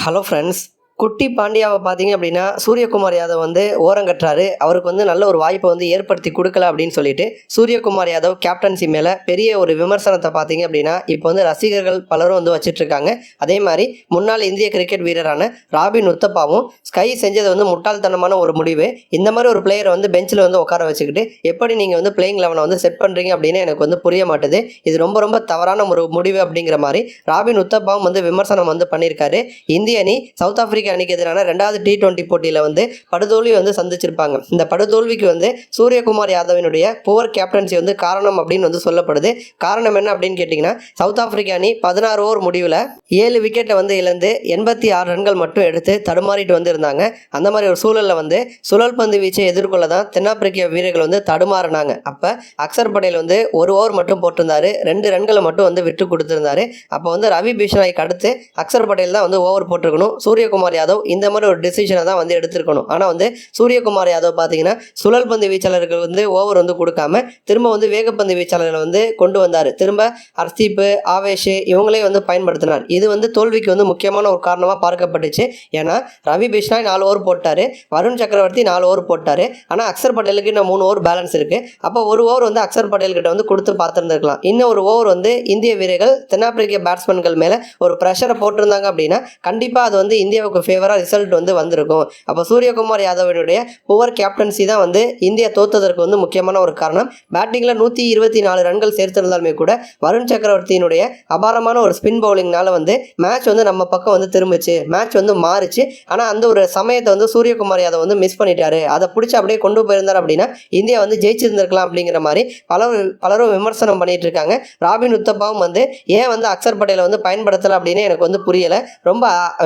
Hello friends குட்டி பாண்டியாவை பார்த்தீங்க அப்படின்னா சூரியகுமார் யாதவ் வந்து ஓரங்கட்டுறாரு அவருக்கு வந்து நல்ல ஒரு வாய்ப்பை வந்து ஏற்படுத்தி கொடுக்கல அப்படின்னு சொல்லிட்டு சூரியகுமார் யாதவ் கேப்டன்சி மேலே பெரிய ஒரு விமர்சனத்தை பார்த்தீங்க அப்படின்னா இப்போ வந்து ரசிகர்கள் பலரும் வந்து வச்சிட்டு இருக்காங்க அதே மாதிரி முன்னாள் இந்திய கிரிக்கெட் வீரரான ராபின் உத்தப்பாவும் ஸ்கை செஞ்சது வந்து முட்டாள்தனமான ஒரு முடிவு. இந்த மாதிரி ஒரு பிளேயரை வந்து பெஞ்சில் வந்து உட்கார வச்சுக்கிட்டு எப்படி நீங்கள் வந்து பிளேயிங் லெவனை வந்து செட் பண்ணுறீங்க அப்படின்னு எனக்கு வந்து புரிய மாட்டுது. இது ரொம்ப ரொம்ப தவறான ஒரு முடிவு அப்படிங்கிற மாதிரி ராபின் உத்தப்பாவும் வந்து விமர்சனம் வந்து பண்ணியிருக்காரு. இந்திய அணி சவுத் ஆஃப்ரிக்கா ஆப்பிரிக்கா அணிக்கு எதிரான ரெண்டாவது டி டுவெண்ட்டி போட்டியில் வந்து படுதோல்வி வந்து சந்திச்சிருப்பாங்க. இந்த படுதோல்விக்கு வந்து சூரியகுமார் யாதவினுடைய புவர் கேப்டன்சி வந்து காரணம் அப்படின்னு வந்து சொல்லப்படுது. காரணம் என்ன அப்படின்னு கேட்டிங்கன்னா சவுத் ஆப்பிரிக்கா அணி பதினாறு ஓவர் முடிவில் ஏழு விக்கெட்டை வந்து இழந்து எண்பத்தி ஆறு ரன்கள் மட்டும் எடுத்து தடுமாறிட்டு வந்து இருந்தாங்க அந்த மாதிரி ஒரு சூழலில் வந்து சுழல் பந்து வீச்சை எதிர்கொள்ள தான் தென்னாப்பிரிக்க வீரர்கள் வந்து தடுமாறினாங்க. அப்போ அக்சர் படேல் வந்து ஒரு ஓவர் மட்டும் போட்டிருந்தாரு. ரெண்டு ரன்களை மட்டும் வந்து விட்டு கொடுத்துருந்தாரு. அப்போ வந்து ரவி பிஷ்ணாய்க்கு அடுத்து அக்சர் படேல் தான் வந்து ஓவர் போட்டிருக்கணும். சூரியகுமார் சூரியகுமார் யாதவ் இந்த மாதிரி ஒரு டிசிஷனை தான் வந்து எடுத்திருக்கணும். ஆனால் வந்து சூரியகுமார் யாதவ் பார்த்தீங்கன்னா சுழல் பந்து வீச்சாளர்கள் வந்து ஓவர் வந்து கொடுக்காம திரும்ப வந்து வேகப்பந்து வீச்சாளர்களை வந்து கொண்டு வந்தார். திரும்ப ஹர்தீப் ஆவேஷ் இவங்களே வந்து பயன்படுத்தினார். இது வந்து தோல்விக்கு வந்து முக்கியமான ஒரு காரணமாக பார்க்கப்பட்டுச்சு. ஏன்னா ரவி பிஷ்னாய் நாலு ஓவர் போட்டார். வருண் சக்கரவர்த்தி நாலு ஓவர் போட்டார். ஆனால் அக்சர் பட்டேலுக்கு இன்னும் மூணு ஓவர் பேலன்ஸ் இருக்குது அப்போ ஒரு ஓவர் வந்து அக்சர் பட்டேல் கிட்ட வந்து கொடுத்து பார்த்துருந்துருக்கலாம். இன்னும் ஒரு ஓவர் வந்து இந்திய வீரர்கள் தென்னாப்பிரிக்க பேட்ஸ்மேன்கள் மேலே ஒரு ப்ரெஷரை போட்டிருந்தாங்க அப்படின்னா கண்டிப்பாக அது வந்து இந்தியாவுக்கு ஃபேவராக ரிசல்ட் வந்து வந்திருக்கும். அப்போ சூரியகுமார் யாதவனுடைய புவர் கேப்டன்சி தான் வந்து இந்தியா தோத்ததற்கு வந்து முக்கியமான ஒரு காரணம். பேட்டிங்கில் நூற்றி இருபத்தி நாலு ரன்கள் சேர்த்திருந்தாலுமே கூட வருண் சக்கரவர்த்தியினுடைய அபாரமான ஒரு ஸ்பின் பவுலிங்னால வந்து மேட்ச் வந்து நம்ம பக்கம் வந்து திரும்பிச்சு மேட்ச் வந்து மாறுச்சு. ஆனால் அந்த ஒரு சமயத்தை வந்து சூரியகுமார் யாதவ் வந்து மிஸ் பண்ணிட்டாரு. அதை பிடிச்சி அப்படியே கொண்டு போயிருந்தார் அப்படின்னா இந்தியா வந்து ஜெயிச்சிருந்திருக்கலாம் அப்படிங்கிற மாதிரி பலரும் பலரும் விமர்சனம் பண்ணிட்டு இருக்காங்க. ராபின் உத்தப்பாவும் வந்து ஏன் வந்து அக்சர் பட்டேலை வந்து பயன்படுத்தலை அப்படின்னு எனக்கு வந்து புரியலை. ரொம்ப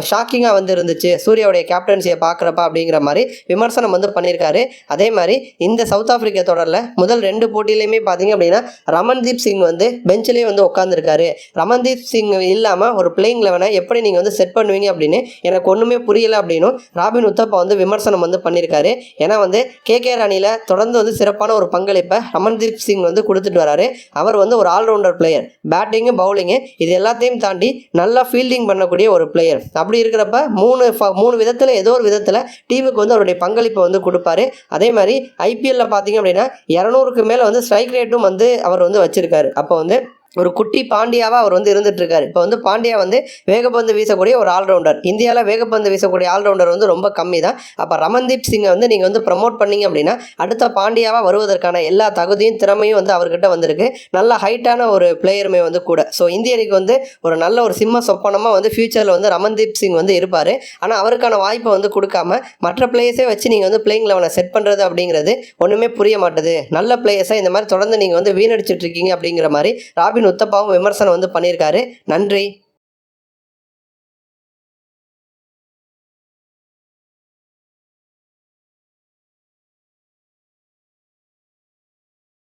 ஷாக்கிங்காக வந்து இருந்துச்சு சூர்யாவுடைய கேப்டன்சியை பார்க்குறப்ப அப்படிங்கிற மாதிரி விமர்சனம் வந்து பண்ணியிருக்காரு. அதே மாதிரி இந்த சவுத் ஆப்பிரிக்கா தொடரில் முதல் ரெண்டு போட்டியிலையுமே பார்த்தீங்க அப்படின்னா ரமன்தீப் சிங் வந்து பெஞ்சிலே வந்து உட்காந்துருக்காரு ரமன்தீப் சிங் இல்லாமல் ஒரு பிளேயிங் லெவனை எப்படி நீங்கள் வந்து செட் பண்ணுவீங்க அப்படின்னு எனக்கு ஒன்றுமே புரியலை அப்படின்னும் ராபின் உத்தப்பா வந்து விமர்சனம் வந்து பண்ணியிருக்காரு. ஏன்னா வந்து கேகே ராணியில் தொடர்ந்து வந்து சிறப்பான ஒரு பங்களிப்பை ரமன்தீப் சிங் வந்து கொடுத்துட்டு வராரு. அவர் வந்து ஒரு ஆல்ரவுண்டர் பிளேயர் பேட்டிங்கு பவுலிங்கு இது எல்லாத்தையும் தாண்டி நல்லா ஃபீல்டிங் பண்ணக்கூடிய ஒரு பிளேயர் அப்படி இருக்கிறப்ப மூணு மூணு மூணு விதத்தில் ஏதோ ஒரு விதத்தில் டீமுக்கு வந்து அவருடைய பங்களிப்பை வந்து கொடுப்பாரு. அதே மாதிரி ஐபிஎல்ல பார்த்தீங்க அப்படின்னா இரநூறுக்கு மேலே வந்து ஸ்ட்ரைக் ரேட்டும் வந்து அவர் வந்து வச்சிருக்காரு. அப்போ வந்து ஒரு குட்டி பாண்டியாவாக அவர் வந்து இருந்துட்டு இருக்காரு இப்போ வந்து பாண்டியா வந்து வேகப்பந்து வீசக்கூடிய ஒரு ஆல்ரவுண்டர். இந்தியாவில் வேகப்பந்து வீசக்கூடிய ஆல்ரவுண்டர் வந்து ரொம்ப கம்மி தான் அப்போ ரமன்தீப் சிங்கை வந்து நீங்கள் வந்து ப்ரமோட் பண்ணீங்க அப்படின்னா அடுத்த பாண்டியாவாக வருவதற்கான எல்லா தகுதியும் திறமையும் வந்து அவர்கிட்ட வந்திருக்கு. நல்ல ஹைட்டான ஒரு பிளேயருமே வந்து கூட. ஸோ இந்திய அணிக்கு வந்து ஒரு நல்ல ஒரு சிம்ம சொப்பனமாக வந்து ஃபியூச்சரில் வந்து ரமன்தீப் சிங் வந்து இருப்பார். ஆனால் அவருக்கான வாய்ப்பை வந்து கொடுக்காம மற்ற பிளேயர்ஸே வச்சு நீங்கள் வந்து பிளேயிங் லெவனை செட் பண்ணுறது அப்படிங்கிறது ஒன்றுமே புரிய மாட்டுது. நல்ல பிளேயர்ஸை இந்த மாதிரி தொடர்ந்து நீங்கள் வந்து வீணடிச்சிட்டு இருக்கீங்க அப்படிங்கிற மாதிரி ராபின் உத்தப்பாவும் விமர்சனம் வந்து பண்ணியிருக்காரு. நன்றி.